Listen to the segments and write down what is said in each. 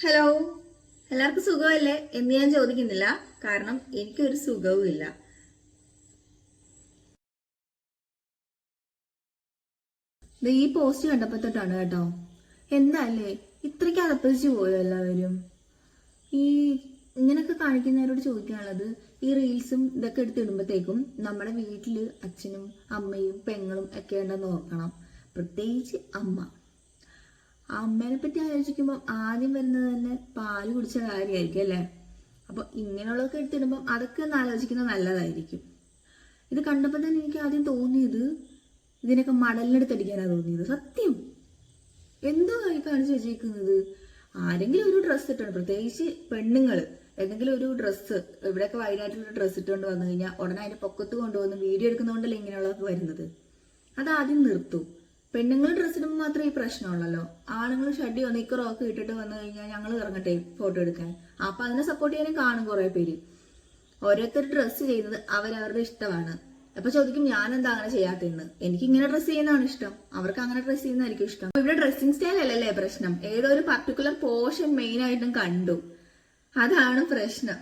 Hello. എല്ലാവർക്കും സുഖമല്ലേ? എന്ന് ഞാൻ ചോദിക്കുന്നില്ല. കാരണം എനിക്കൊരു സുഖവും ഇല്ല. ഈ പോസ്റ്റ് കണ്ടപ്പോ തൊട്ടാണ് കേട്ടോ. എന്താ അല്ലേ ഇത്രയ്ക്ക് അതപ്പതിച്ചു പോയോ എല്ലാവരും? ഈ ഇങ്ങനൊക്കെ കാണിക്കുന്നവരോട് ചോദിക്കാനുള്ളത് ഈ റീൽസും ഇതൊക്കെ എടുത്തിടുമ്പോഴത്തേക്കും നമ്മുടെ വീട്ടിൽ അച്ഛനും അമ്മയും പെങ്ങളും ഒക്കെ ഉണ്ടെന്ന് ഓർക്കണം. പ്രത്യേകിച്ച് അമ്മ. അമ്മേനെ പറ്റി ആലോചിക്കുമ്പോൾ ആദ്യം വരുന്നത് തന്നെ പാൽ കുടിച്ച കാര്യമായിരിക്കും അല്ലേ? അപ്പോൾ ഇങ്ങനെയുള്ളതൊക്കെ എടുത്തിടുമ്പം അതൊക്കെ ഒന്ന് ആലോചിക്കുന്നത് നല്ലതായിരിക്കും. ഇത് കണ്ടപ്പോൾ തന്നെ എനിക്ക് ആദ്യം തോന്നിയത് ഇതിനൊക്കെ മടലിനെടുത്തടിക്കാനാണ് തോന്നിയത്. സത്യം. എന്തോ ആയി കാണിച്ചു വെച്ചേക്കുന്നത് ആരെങ്കിലും ഒരു ഡ്രസ്സ് ഇട്ടുണ്ട് പ്രത്യേകിച്ച് പെണ്ണുങ്ങൾ ഏതെങ്കിലും ഒരു ഡ്രസ്സ് ഇവിടെയൊക്കെ വയനാട്ടിലൊരു ഡ്രസ്സ് ഇട്ടുകൊണ്ട് വന്നു കഴിഞ്ഞാൽ ഉടനെ അതിന്റെ പൊക്കത്ത് കൊണ്ടുവന്ന് വീഡിയോ എടുക്കുന്നതുകൊണ്ടല്ലേ ഇങ്ങനെയുള്ളതൊക്കെ വരുന്നത്. അത് ആദ്യം നിർത്തൂ. പെണ്ണുങ്ങൾ ഡ്രസ്സിനും മാത്രമേ ഈ പ്രശ്നമുള്ളല്ലോ. ആണുങ്ങൾ ഷഡിയോ നിക്കറോ ഒക്കെ ഇട്ടിട്ട് വന്നു കഴിഞ്ഞാൽ ഞങ്ങൾ ഇറങ്ങട്ടെ ഫോട്ടോ എടുക്കാൻ. അപ്പൊ അതിനെ സപ്പോർട്ട് ചെയ്യാനും കാണും കുറെ പേര്. ഓരോരുത്തർ ഡ്രസ്സ് ചെയ്യുന്നത് അവരവരുടെ ഇഷ്ടമാണ്. അപ്പൊ ചോദിക്കും ഞാൻ എന്താ അങ്ങനെ ചെയ്യാത്തെന്ന് എനിക്ക് ഇങ്ങനെ ഡ്രസ്സ് ചെയ്യുന്നതാണ് ഇഷ്ടം. അവർക്ക് അങ്ങനെ ഡ്രസ്സ് ചെയ്യുന്നതായിരിക്കും ഇഷ്ടം. ഇവിടെ ഡ്രസ്സിംഗ് സ്റ്റൈൽ അല്ലല്ലേ പ്രശ്നം. ഏതോ ഒരു പർട്ടിക്കുലർ പോർഷൻ മെയിൻ ആയിട്ടും കണ്ടു. അതാണ് പ്രശ്നം.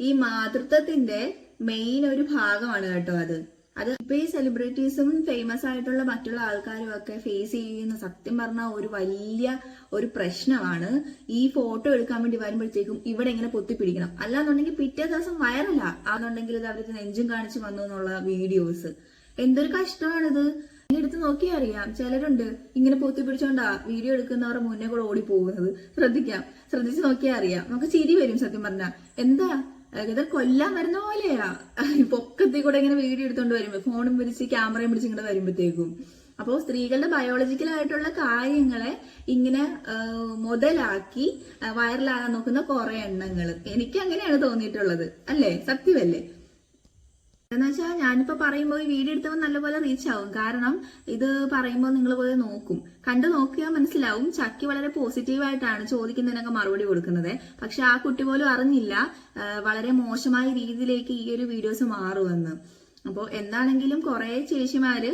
ഈ മാതൃത്വത്തിന്റെ മെയിൻ ഒരു ഭാഗമാണ് കേട്ടോ അത്. അത് ഇപ്പൊ ഈ സെലിബ്രിറ്റീസും ഫേമസ് ആയിട്ടുള്ള മറ്റുള്ള ആൾക്കാരും ഒക്കെ ഫേസ് ചെയ്യുന്ന സത്യം പറഞ്ഞാൽ ഒരു വലിയ ഒരു പ്രശ്നമാണ്. ഈ ഫോട്ടോ എടുക്കാൻ വേണ്ടി വരുമ്പോഴത്തേക്കും ഇവിടെ ഇങ്ങനെ പൊത്തിപ്പിടിക്കണം. അല്ലാന്നുണ്ടെങ്കിൽ പിറ്റേ ദിവസം വൈറലാ. ആണെന്നുണ്ടെങ്കിൽ ഇത് അവർക്ക് നെഞ്ചും കാണിച്ചു വന്നു എന്നുള്ള വീഡിയോസ് എന്തൊരു കഷ്ടമാണിത്. ഇനി എടുത്ത് നോക്കിയാൽ അറിയാം. ചിലരുണ്ട് ഇങ്ങനെ പൊത്തി പിടിച്ചോണ്ടാ വീഡിയോ എടുക്കുന്നവരുടെ മുന്നേ കൂടെ ഓടി പോകുന്നത് ശ്രദ്ധിക്കാം. ശ്രദ്ധിച്ച് നോക്കിയാൽ അറിയാം. നമുക്ക് ചിരി വരും സത്യം പറഞ്ഞാൽ എന്താ? ഏകദേശം കൊല്ലാൻ വരുന്ന പോലെയാ. പൊക്കത്തിൽ കൂടെ ഇങ്ങനെ വീഡിയോ എടുത്തോണ്ട് വരുമ്പോ ഫോണും പിടിച്ച് ക്യാമറയും പിടിച്ച് ഇങ്ങോട്ട് വരുമ്പോഴത്തേക്കും അപ്പോൾ സ്ത്രീകളുടെ ബയോളജിക്കൽ ആയിട്ടുള്ള കാര്യങ്ങളെ ഇങ്ങനെ മുതലാക്കി വൈറലാകാൻ നോക്കുന്ന കുറെ എണ്ണങ്ങൾ എനിക്ക് അങ്ങനെയാണ് തോന്നിയിട്ടുള്ളത്. അല്ലേ? സത്യമല്ലേ? എന്ന് വെച്ചാൽ ഞാനിപ്പോ പറയുമ്പോൾ ഈ വീഡിയോ എടുത്തവൻ നല്ലപോലെ റീച്ച് ആവും. കാരണം ഇത് പറയുമ്പോൾ നിങ്ങൾ പോയി നോക്കും. കണ്ടു നോക്കിയാൽ മനസ്സിലാവും. ചക്കി വളരെ പോസിറ്റീവായിട്ടാണ് ചോദിക്കുന്നതിനൊക്കെ മറുപടി കൊടുക്കുന്നത്. പക്ഷെ ആ കുട്ടി പോലും അറിഞ്ഞില്ല വളരെ മോശമായ രീതിയിലേക്ക് ഈ ഒരു വീഡിയോസ് മാറുമെന്ന്. അപ്പോൾ എന്താണെങ്കിലും കുറെ ചേച്ചിമാർ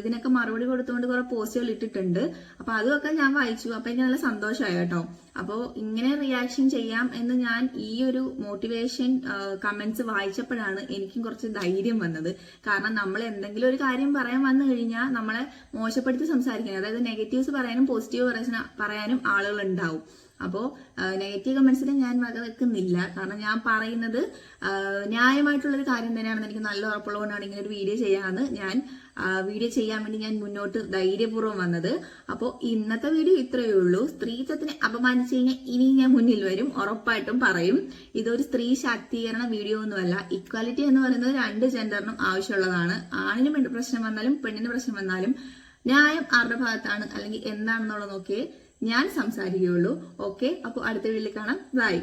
ഇതിനൊക്കെ മറുപടി കൊടുത്തുകൊണ്ട് കുറേ പോസ്റ്റുകൾ ഇട്ടിട്ടുണ്ട്. അപ്പോൾ അതൊക്കെ ഞാൻ വായിച്ചു. അപ്പോൾ എനിക്ക് നല്ല സന്തോഷമായി കേട്ടോ. അപ്പോൾ ഇങ്ങനെ റിയാക്ഷൻ ചെയ്യാം എന്ന് ഞാൻ ഈ ഒരു മോട്ടിവേഷൻ കമന്റ്സ് വായിച്ചപ്പോഴാണ് എനിക്കും കുറച്ച് ധൈര്യം വന്നത്. കാരണം നമ്മൾ എന്തെങ്കിലും ഒരു കാര്യം പറയാൻ വന്നു കഴിഞ്ഞാൽ നമ്മളെ മോശപ്പെടുത്തി സംസാരിക്കാൻ അതായത് നെഗറ്റീവ്സ് പറയാനും പോസിറ്റീവ് പറയാനും ആളുകൾ ഉണ്ടാവും. അപ്പോൾ നെഗറ്റീവ് കമന്റ്സിന് ഞാൻ വക വെക്കുന്നില്ല. കാരണം ഞാൻ പറയുന്നത് ന്യായമായിട്ടുള്ളൊരു കാര്യം തന്നെയാണെന്ന് എനിക്ക് നല്ല ഉറപ്പുള്ളതുകൊണ്ടാണ് ഇങ്ങനെ ഒരു വീഡിയോ ചെയ്യാമെന്ന് ഞാൻ വീഡിയോ ചെയ്യാൻ വേണ്ടി ഞാൻ മുന്നോട്ട് ധൈര്യപൂർവം വന്നത്. അപ്പോൾ ഇന്നത്തെ വീഡിയോ ഇത്രയേ ഉള്ളൂ. സ്ത്രീത്വത്തിനെ അപമാനിച്ചു കഴിഞ്ഞാൽ ഇനി ഞാൻ മുന്നിൽ വരും. ഉറപ്പായിട്ടും പറയും. ഇതൊരു സ്ത്രീ ശാക്തീകരണ വീഡിയോ ഒന്നുമല്ല. ഇക്വാലിറ്റി എന്ന് പറയുന്നത് രണ്ട് ജെൻഡറിനും ആവശ്യമുള്ളതാണ്. ആണിനും പ്രശ്നം വന്നാലും പെണ്ണിന് പ്രശ്നം വന്നാലും ന്യായം ആരുടെ ഭാഗത്താണ്? അല്ലെങ്കിൽ എന്താണെന്നുള്ളത് നോക്കിയേ. ഞാൻ സംസാരിക്കുകയുള്ളൂ. ഓക്കെ അപ്പോൾ അടുത്ത വീട്ടിൽ കാണാം. ബൈ